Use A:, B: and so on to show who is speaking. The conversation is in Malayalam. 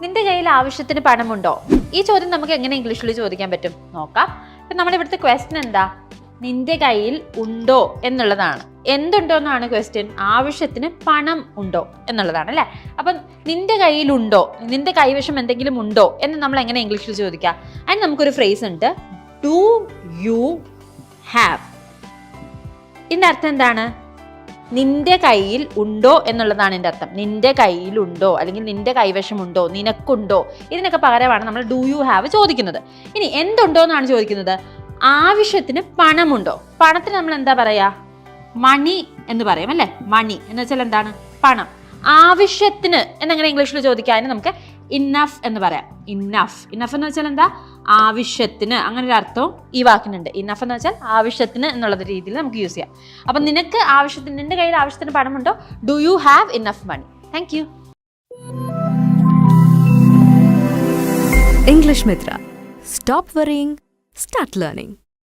A: നിന്റെ കയ്യിൽ ആവശ്യത്തിന് പണമുണ്ടോ? ഈ ചോദ്യം നമുക്ക് എങ്ങനെ ഇംഗ്ലീഷിൽ ചോദിക്കാൻ പറ്റും? നോക്കാം. ഇപ്പം നമ്മുടെ ഇവിടുത്തെ ക്വസ്റ്റ്യൻ എന്താ? നിന്റെ കയ്യിൽ ഉണ്ടോ എന്നുള്ളതാണ്. എന്തുണ്ടോ എന്നാണ് ക്വസ്റ്റ്യൻ ആവശ്യത്തിന് പണം ഉണ്ടോ എന്നുള്ളതാണ് അല്ലേ? അപ്പം നിന്റെ കയ്യിലുണ്ടോ നിന്റെ കൈവശം എന്തെങ്കിലും ഉണ്ടോ എന്ന് നമ്മൾ എങ്ങനെ ഇംഗ്ലീഷിൽ ചോദിക്കാം? അതിന് നമുക്കൊരു ഫ്രേസ് ഉണ്ട്. ഡു യു ഹാവ് ഇതിന്റെ അർത്ഥം എന്താണ്? നിന്റെ കയ്യിൽ ഉണ്ടോ എന്നുള്ളതാണ് എന്റെ അർത്ഥം. നിന്റെ കയ്യിലുണ്ടോ അല്ലെങ്കിൽ നിന്റെ കൈവശമുണ്ടോ? നിനക്കുണ്ടോ? ഇതിനൊക്കെ പകരമാണ് നമ്മൾ ഡു യു ഹാവ് ചോദിക്കുന്നത്. ഇനി എന്തുണ്ടോ എന്നാണ് ചോദിക്കുന്നത്. ആവശ്യത്തിന് പണമുണ്ടോ? പണത്തിന് നമ്മൾ എന്താ പറയാ? മണി എന്ന് പറയും അല്ലേ? മണി എന്ന് വെച്ചാൽ എന്താണ്? പണം. ആവശ്യത്തിന് എന്നെങ്ങനെ ഇംഗ്ലീഷിൽ ചോദിക്കാൻ നമുക്ക് ഇന്നഫ് എന്ന് പറയാം. ഇന്നഫ് ഇന്നഫ് എന്ന് വെച്ചാൽ എന്താ? ആവശ്യത്തിന്. അങ്ങനെ ഒരു അർത്ഥവും ഈ വാക്കിനുണ്ട്. ഇന്നഫ് എന്ന് വെച്ചാൽ ആവശ്യത്തിന് എന്നുള്ള രീതിയിൽ നമുക്ക് യൂസ് ചെയ്യാം. അപ്പം നിനക്ക് ആവശ്യത്തിന് നിന്റെ കയ്യിൽ ആവശ്യത്തിന് പണമുണ്ടോ? Do you have enough money thank you
B: English Mitra stop worrying, start learning.